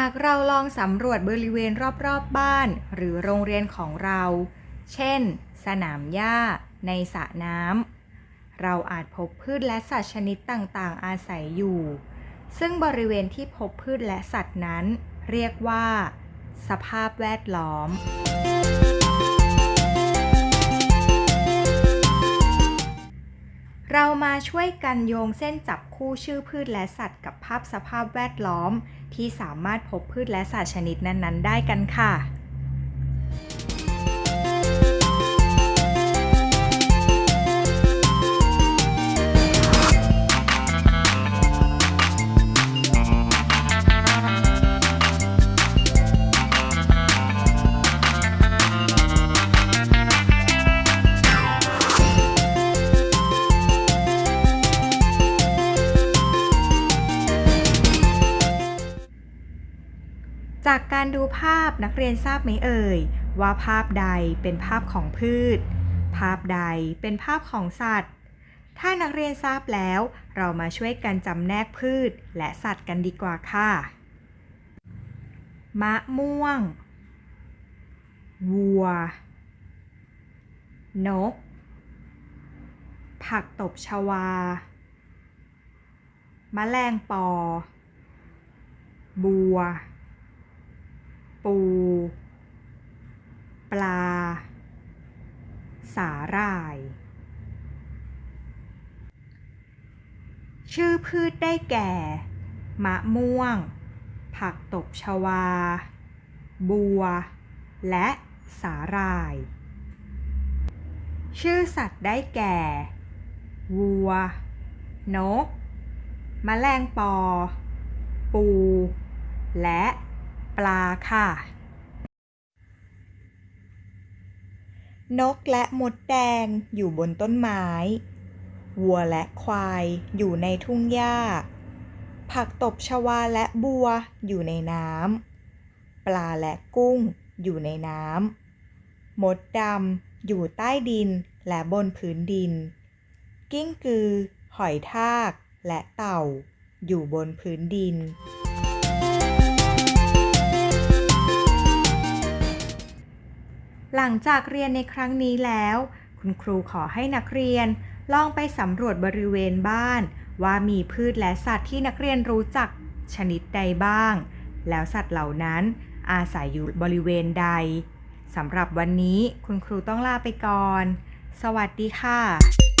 ากเราลองสำรวจบริเวณรอบๆบบ้าน หรือโรงเรียนของเรา เช่น สนามหญ้า ในสระน้ำ เราอาจพบพืชและสัตว์ชนิดต่างๆ อาศัยอยู่ ซึ่งบริเวณที่พบพืชและสัตว์นั้น เรียกว่า สภาพแวดล้อม เรามาช่วยกันโยงเส้นจับคู่ชื่อพืชและสัตว์กับภาพสภาพแวดล้อม ที่สามารถพบพืชและสัตว์ชนิดนั้น ๆ ได้กันค่ะ จากการดูภาพนักเรียนทราบไหมเอ่ย ว่าภาพใดเป็นภาพของพืช ภาพใดเป็นภาพของสัตว์ ถ้านักเรียนทราบแล้ว เรามาช่วยกันจำแนกพืชและสัตว์กันดีกว่าค่ะ มะม่วง วัว นก ผักตบชวาแมลงปอ บัว ปู ปลา สาหร่าย ชื่อพืชได้แก่ มะม่วง ผักตบชวา บัว และสาหร่าย ชื่อสัตว์ได้แก่ วัว นกแมลงปอ ปู และ ปลาค่ะ นกและมดแดงอยู่บนต้นไม้ วัวและควายอยู่ในทุ่งหญ้า ผักตบชวาและบัวอยู่ในน้ำ ปลาและกุ้งอยู่ในน้ำ มดดำอยู่ใต้ดินและบนพื้นดิน กิ้งกือ หอยทาก และเต่า อยู่บนพื้นดิน หลังจากเรียนในครั้งนี้แล้ว คุณครูขอให้นักเรียน ลองไปสำรวจบริเวณบ้าน ว่ามีพืชและสัตว์ที่นักเรียนรู้จักชนิดใดบ้าง แล้วสัตว์เหล่านั้นอาศัยอยู่บริเวณใดสำหรับวันนี้คุณครูต้องลาไปก่อน สวัสดีค่ะ